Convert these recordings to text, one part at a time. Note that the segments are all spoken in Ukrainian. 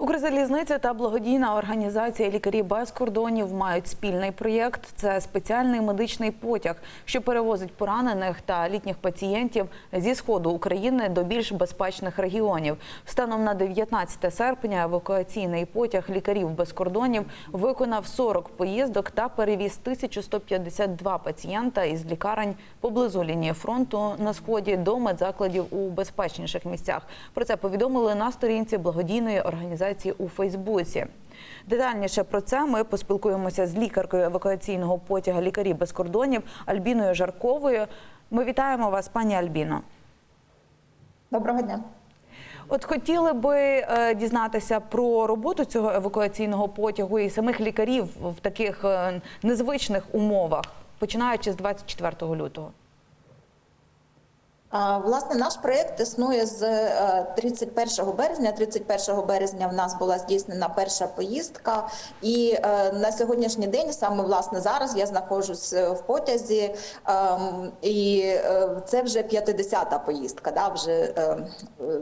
Укрзалізниця та благодійна організація Лікарі без кордонів мають спільний проєкт. Це спеціальний медичний потяг, що перевозить поранених та літніх пацієнтів зі сходу України до більш безпечних регіонів. Станом на 19 серпня евакуаційний потяг лікарів без кордонів виконав 40 поїздок та перевіз 1152 пацієнта із лікарень поблизу лінії фронту на сході до медзакладів у безпечніших місцях. Про це повідомили на сторінці благодійної організації у Фейсбуці. Детальніше про це ми поспілкуємося з лікаркою евакуаційного потяга Лікарі без кордонів Альбіною Жарковою. Ми вітаємо вас, пані Альбіно. Доброго дня. От хотіли би е, дізнатися про роботу цього евакуаційного потягу і самих лікарів в таких е, незвичних умовах, починаючи з 24 лютого. Власне, наш проєкт існує з е, 31 березня. 31 березня в нас була здійснена перша поїздка, і е, на сьогоднішній день, саме власне зараз, я знаходжусь е, в потязі, ем, і е, це вже 50-та поїздка. Да, вже е, е,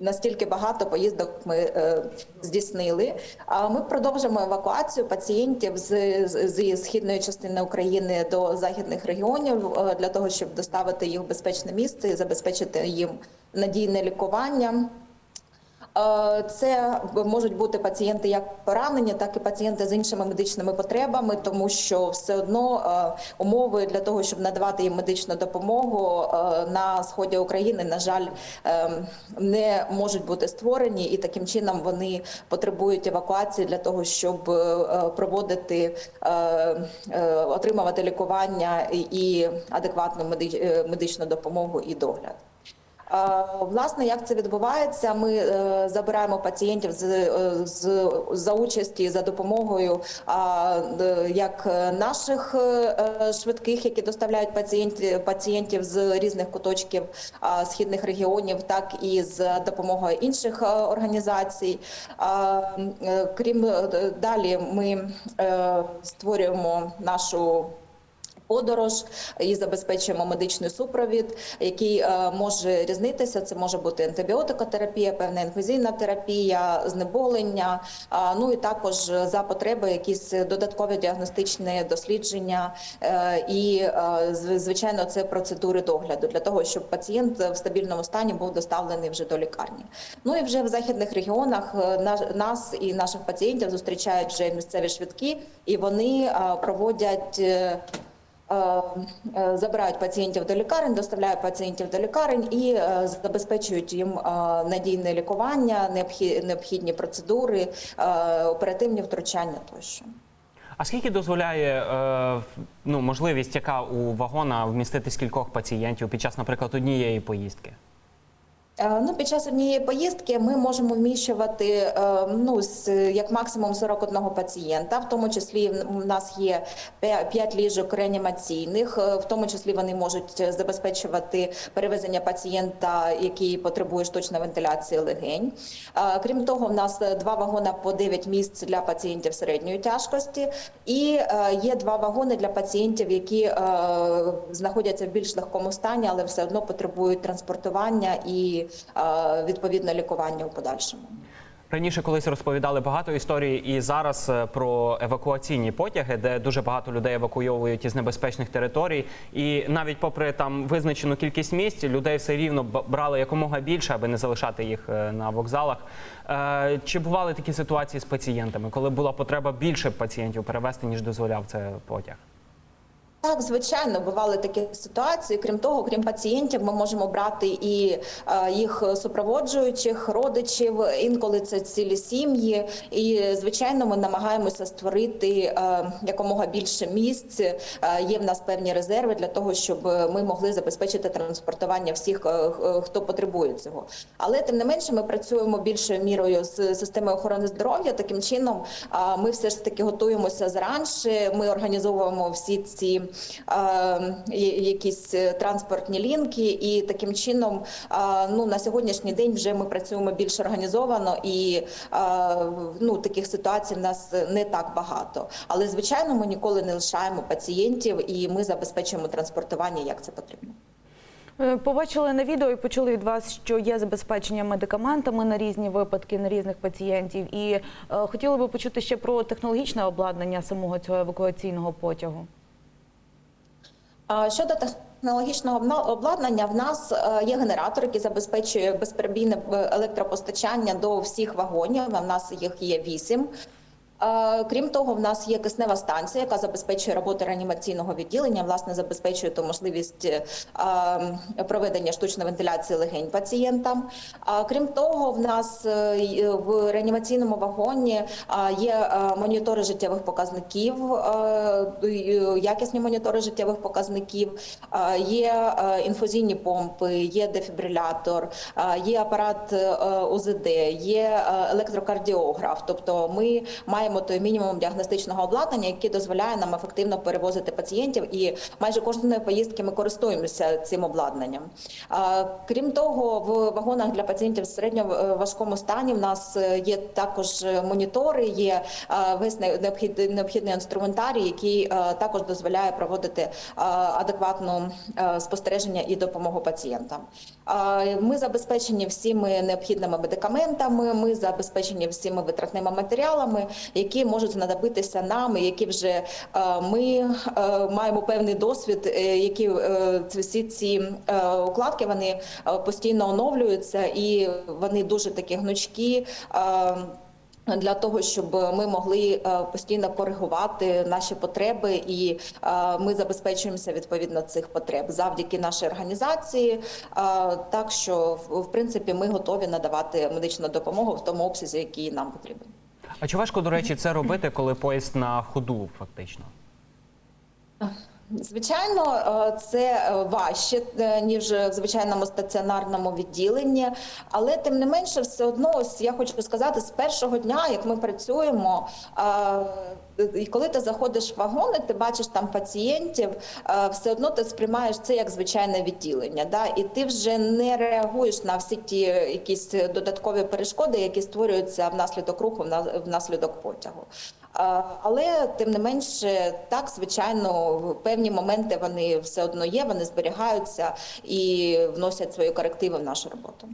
Настільки багато поїздок ми е, здійснили. А ми продовжимо евакуацію пацієнтів з, з, зі східної частини України до західних регіонів е, для того, щоб доставити їх в безпечне місце і забезпечити їм надійне лікування. Е, Це можуть бути пацієнти як поранені, так і пацієнти з іншими медичними потребами, тому що все одно е, умови для того, щоб надавати їм медичну допомогу е, на сході України, на жаль, не можуть бути створені, і таким чином вони потребують евакуації для того, щоб проводити отримувати лікування і- адекватну медич- медичну допомогу і догляд. Власне, як це відбувається? Ми е, забираємо пацієнтів з, е, з за участі за допомогою як наших е, швидких, які доставляють пацієнтів пацієнтів з різних куточків східних регіонів, так і з допомогою інших організацій. Крім далі, ми створюємо нашу подорож і забезпечуємо медичний супровід, який е, може різнитися. Це може бути антибіотикотерапія, певна інфузійна терапія, знеболення. Ну і також за потреби якісь додаткові діагностичні дослідження. е, І е, звичайно, це процедури догляду для того, щоб пацієнт в стабільному стані був доставлений вже до лікарні. Ну і вже в західних регіонах нас і наших пацієнтів зустрічають вже місцеві швидкі, і вони проводять. Е, е, Забирають пацієнтів до лікарень, доставляють пацієнтів до лікарень і е, забезпечують їм надійне лікування, необхі- необхідні процедури, оперативні втручання тощо. А скільки дозволяє ну, можливість, яка у вагона вмістити скількох пацієнтів під час, наприклад, однієї поїздки? Е, Ну, під час однієї поїздки ми можемо вміщувати е, ну, з, як максимум 41 пацієнта, в тому числі в нас є 5 ліжок реанімаційних, е, в тому числі вони можуть забезпечувати перевезення пацієнта, який потребує штучної вентиляції легень. Крім того, в нас два вагона по 9 місць для пацієнтів середньої тяжкості, і є два вагони для пацієнтів, які знаходяться в більш легкому стані, але все одно потребують транспортування і е, відповідно лікування у подальшому. Раніше колись розповідали багато історій, і зараз е, про евакуаційні потяги, де дуже багато людей евакуйовують із небезпечних територій. І навіть попри там визначену кількість місць, людей все рівно брали якомога більше, аби не залишати їх е, на вокзалах. Е, Чи бували такі ситуації з пацієнтами, коли була потреба більше пацієнтів перевезти, ніж дозволяв це потяг? Так, звичайно, бували такі ситуації. Крім того, крім пацієнтів, ми можемо брати і е, їх супроводжуючих, родичів. Інколи це цілі сім'ї. І звичайно, ми намагаємося створити е, якомога більше місць. Е, є в нас певні резерви для того, щоб ми могли забезпечити транспортування всіх, хто потребує цього. Але тим не менше, ми працюємо більшою мірою з системою охорони здоров'я. Таким чином, ми все ж таки готуємося заранше. Ми організовуємо всі ці якісь е, транспортні лінки, і таким чином, ну на сьогоднішній день вже ми працюємо більш організовано, і ну таких ситуацій в нас не так багато. Але звичайно, ми ніколи не лишаємо пацієнтів, і ми забезпечуємо транспортування, як це потрібно. Е, Побачили на відео і почули від вас, що є забезпечення медикаментами на різні випадки, на різних пацієнтів. І е, хотіли би почути ще про технологічне обладнання самого цього евакуаційного потягу. Щодо технологічного обладнання, в нас е, є генератор, який забезпечує безперебійне е, електропостачання до всіх вагонів. У нас їх є вісім. Крім того, в нас є киснева станція, яка забезпечує роботу реанімаційного відділення, власне, забезпечує ту можливість е, проведення штучної вентиляції легень пацієнтам. Крім того, в нас е, в реанімаційному вагоні є е, монітори життєвих показників, якісні монітори життєвих показників, є інфузійні помпи, є дефібрилятор, є апарат УЗД, є електрокардіограф. Тобто ми маємо той мінімум діагностичного обладнання, який дозволяє нам ефективно перевозити пацієнтів. І майже кожної поїздки ми користуємося цим обладнанням. Е, Крім того, в вагонах для пацієнтів в середньоважкому стані в нас е, є також монітори, є е, весь необхідний, необхідний інструментарій, який е, також дозволяє проводити е, адекватну е, спостереження і допомогу пацієнтам. Е, Ми забезпечені всіми необхідними медикаментами. Ми забезпечені всіми витратними матеріалами, які можуть знадобитися нам, які вже е, ми е, маємо певний досвід, е, які всі ці укладки вони постійно оновлюються і вони дуже такі гнучкі. для того щоб ми могли постійно коригувати наші потреби, і ми забезпечуємося відповідно цих потреб завдяки нашій організації. Так що, в принципі, ми готові надавати медичну допомогу в тому обсязі, який нам потрібен. А чи важко, до речі, це робити, коли поїзд на ходу, фактично? Звичайно, е, це е, важче е, ніж в звичайному стаціонарному відділенні, але тим не менше, все одно, ось я хочу сказати, з першого дня, як ми працюємо, і коли ти заходиш в вагони, ти бачиш там пацієнтів, все одно ти сприймаєш це як звичайне відділення. Да? І ти вже не реагуєш на всі ті якісь додаткові перешкоди, які створюються внаслідок руху, вна- внаслідок потягу. Але тим не менше, так звичайно, певні моменти вони все одно є, вони зберігаються і вносять свої корективи в нашу роботу.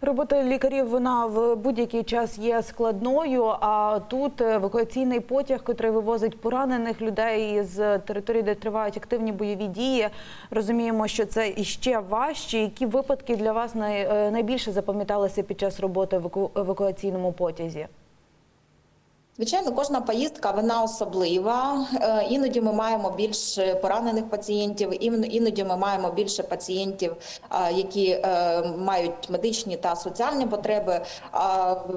Робота лікарів вона в будь-який час є складною. А тут евакуаційний потяг, котрий вивозить поранених людей з території, де тривають активні бойові дії. Розуміємо, що це іще важче. Які випадки для вас е, найбільше запам'яталися під час роботи в еваку- евакуаційному потязі? Звичайно, кожна поїздка вона особлива. Е, Іноді ми маємо більше поранених пацієнтів, ін- іноді ми маємо більше пацієнтів, які е, мають медичні та соціальні потреби.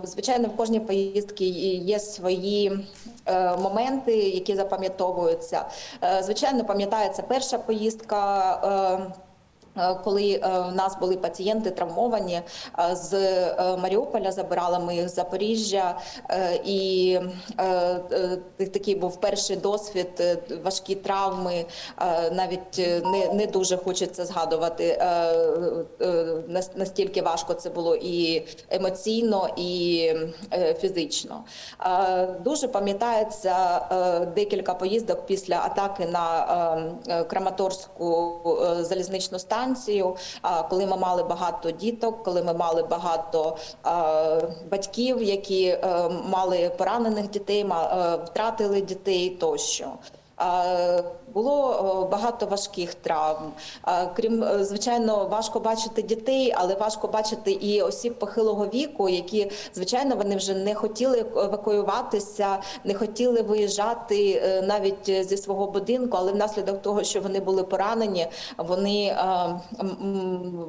Звичайно, в кожній поїздці є свої е, моменти, які запам'ятовуються. Звичайно, пам'ятається перша поїздка. Е, Коли е, в нас були пацієнти травмовані е, з Маріуполя, забирали ми їх з Запоріжжя, і такий був перший досвід, важкі травми. Навіть не, не дуже хочеться згадувати нас- настільки важко це було і емоційно, і фізично. Дуже пам'ятається декілька поїздок після атаки на Краматорську залізничну станцію, а, коли ми мали багато діток, коли ми мали багато батьків, які е, мали поранених дітей, е, втратили дітей тощо. Було багато важких травм. Крім е, звичайно, важко бачити дітей, але важко бачити і осіб похилого віку, які звичайно вони вже не хотіли евакуюватися, не хотіли виїжджати е, навіть зі свого будинку, але внаслідок того, що вони були поранені, вони е,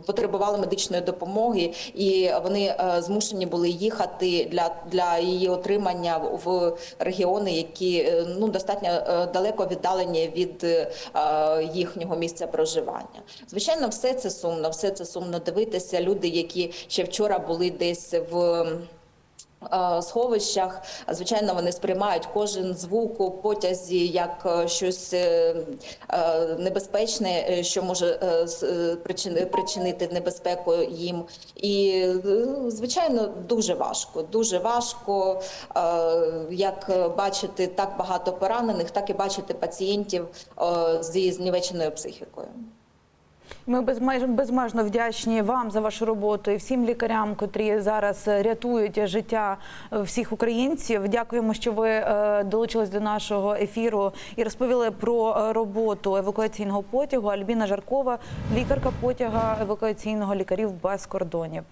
потребували медичної допомоги, і вони змушені були їхати для, для її отримання в регіони, які ну достатньо далеко віддалені від е, їхнього місця проживання. Звичайно, все це сумно, все це сумно дивитися. Люди, які ще вчора були десь в. Е, Сховищах, звичайно, вони сприймають кожен звук у потязі як е, щось е, небезпечне, що може причинити небезпеку їм. І звичайно, дуже важко. Дуже важко як бачити так багато поранених, так і бачити пацієнтів зі знівеченою психікою. Ми безмеж- безмежно вдячні вам за вашу роботу і всім лікарям, котрі зараз е, рятують життя е, всіх українців. Дякуємо, що ви е, долучились до нашого ефіру і розповіли про роботу евакуаційного потягу. Альбіна Жаркова, лікарка потяга евакуаційного лікарів без кордонів.